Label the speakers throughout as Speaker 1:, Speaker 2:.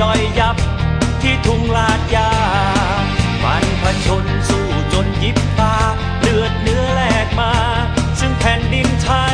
Speaker 1: ย่อยยับที่ทุ่งลาดยามันผชนสู้จนยิบตาเลือดเนื้อแลกมา ซึ่งแผ่นดินไทย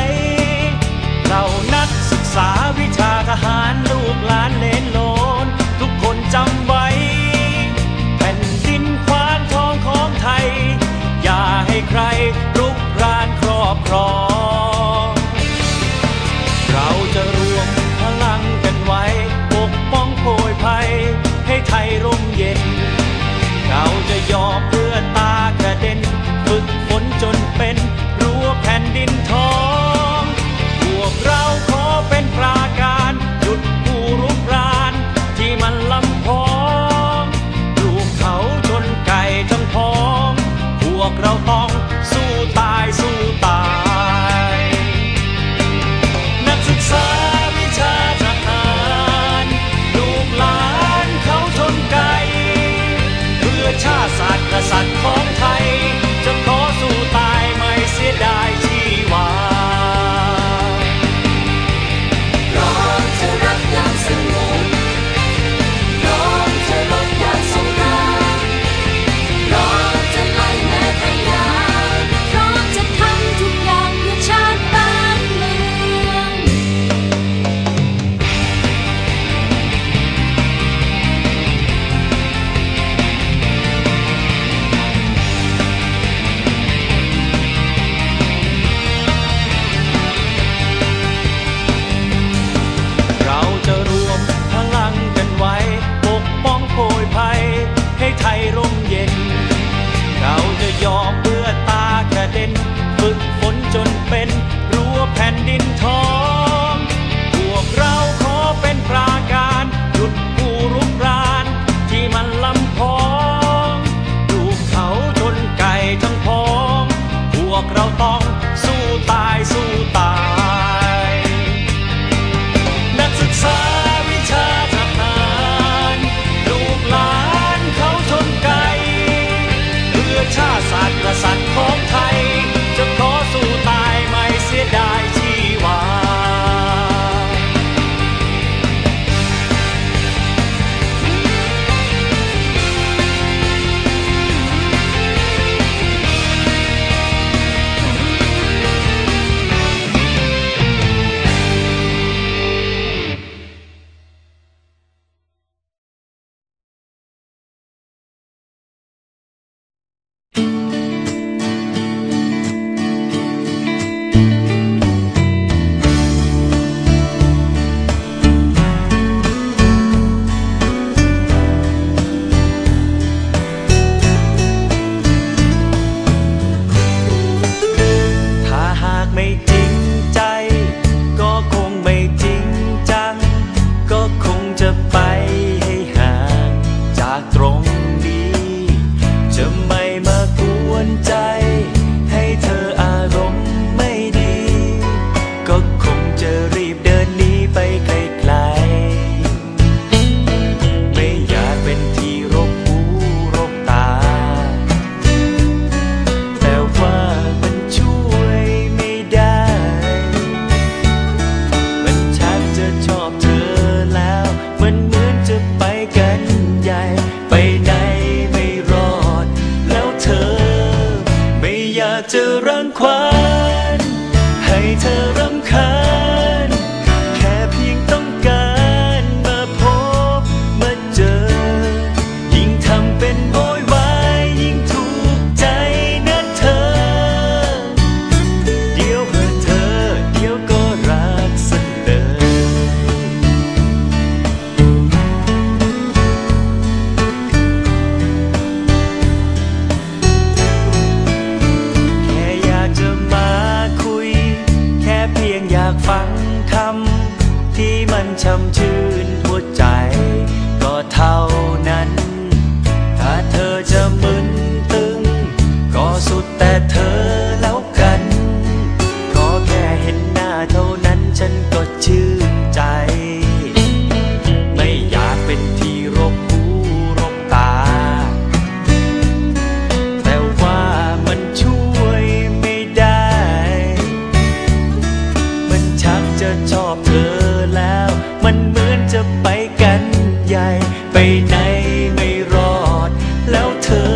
Speaker 1: ธอ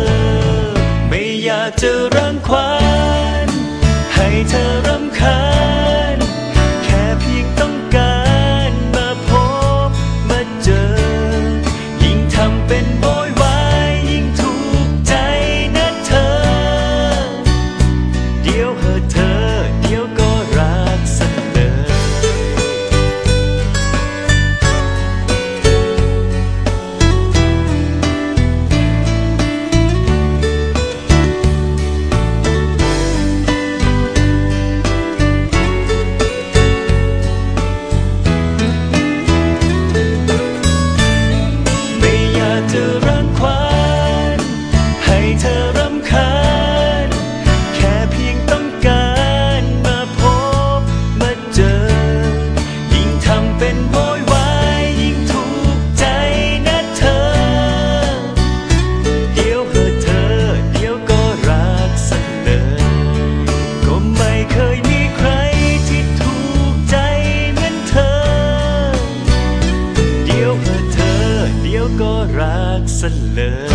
Speaker 1: ไม่อยากจะรังควา เดี๋ยวเหอะเธอ เดี๋ยวก็รักเสนอ